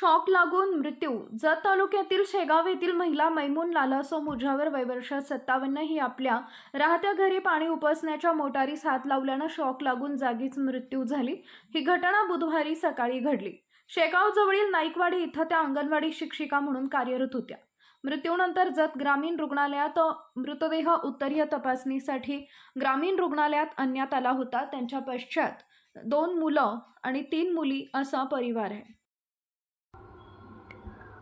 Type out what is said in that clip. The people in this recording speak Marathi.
शॉक लागून मृत्यू. जत तालुक्यातील शेगाव येथील महिला मैमून लालासो मुजावर वयवर्ष सत्तावन्न ही आपल्या राहत्या घरी पाणी उपसण्याच्या मोटारीस हात लावल्यानं शॉक लागून जागीच मृत्यू झाली. ही घटना बुधवारी सकाळी घडली. शेगाव जवळील नाईकवाडी इथं त्या अंगणवाडी शिक्षिका म्हणून कार्यरत होत्या. मृत्यूनंतर जत ग्रामीण रुग्णालयात मृतदेह उत्तरीय तपासणीसाठी ग्रामीण रुग्णालयात आणण्यात आला होता. त्यांच्या पश्चात दोन मुलं आणि तीन मुली असा परिवार आहे.